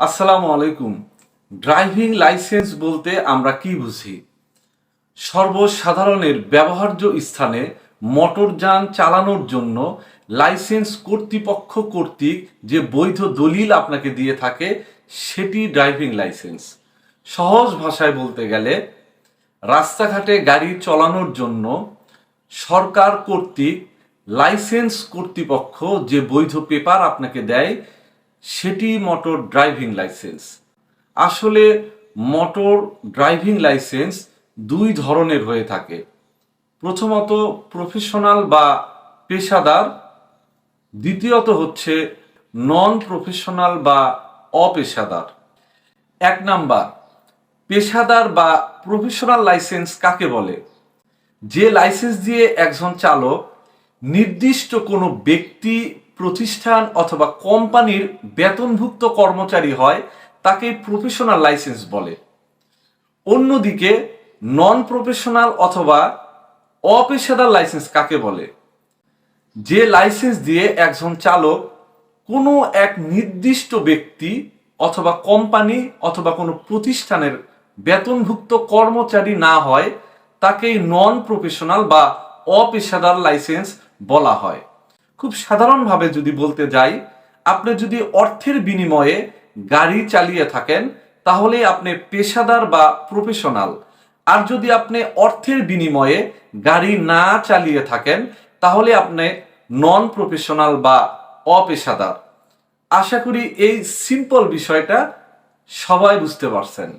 আসসালামু আলাইকুম। Driving licence বলতে আমরা কি বুঝি? সর্বসাধারণের ব্যবহার্য স্থানে মোটরযান চালানোর জন্য লাইসেন্স কর্তৃপক্ষ কর্তৃক যে বৈধ দলিল আপনাকে দিয়ে থাকে, সেটি ড্রাইভিং লাইসেন্স। সহজ ভাষায় বলতে গেলে, রাস্তাঘাটে গাড়ি চালানোর জন্য সরকার কর্তৃক লাইসেন্স কর্তৃপক্ষ যে বৈধ পেপার আপনাকে দেয় সেটি মোটর ড্রাইভিং লাইসেন্স আসলে মোটর ড্রাইভিং লাইসেন্স দুই ধরনের হয়ে থাকে। প্রথমত প্রফেশনাল বা পেশাদার, দ্বিতীয়ত হচ্ছে নন প্রফেশনাল বা অপেশাদার। এক নাম্বার, পেশাদার বা প্রফেশনাল লাইসেন্স কাকে বলে? যে লাইসেন্স দিয়ে একজন চালক নির্দিষ্ট কোনো ব্যক্তি প্রতিষ্ঠান অথবা কোম্পানির বেতনভুক্ত কর্মচারী হয়, তাকে প্রফেশনাল লাইসেন্স বলে। অন্যদিকে নন প্রফেশনাল অথবা অপেশাদার লাইসেন্স কাকে বলে? যে লাইসেন্স দিয়ে একজন চালক কোনো এক নির্দিষ্ট ব্যক্তি অথবা কোম্পানি অথবা কোনো প্রতিষ্ঠানের বেতনভুক্ত কর্মচারী না হয়, তাকেই নন প্রফেশনাল বা অপেশাদার লাইসেন্স বলা হয়। খুব সাধারণভাবে যদি বলতে যাই, আপনি যদি অর্থের বিনিময়ে গাড়ি চালিয়ে থাকেন, তাহলে আপনি পেশাদার বা প্রফেশনাল আর যদি আপনি অর্থের বিনিময়ে গাড়ি না চালিয়ে থাকেন, তাহলে আপনি নন প্রফেশনাল বা অপেশাদার। আশা করি এই সিম্পল বিষয়টা সবাই বুঝতে পারছেন।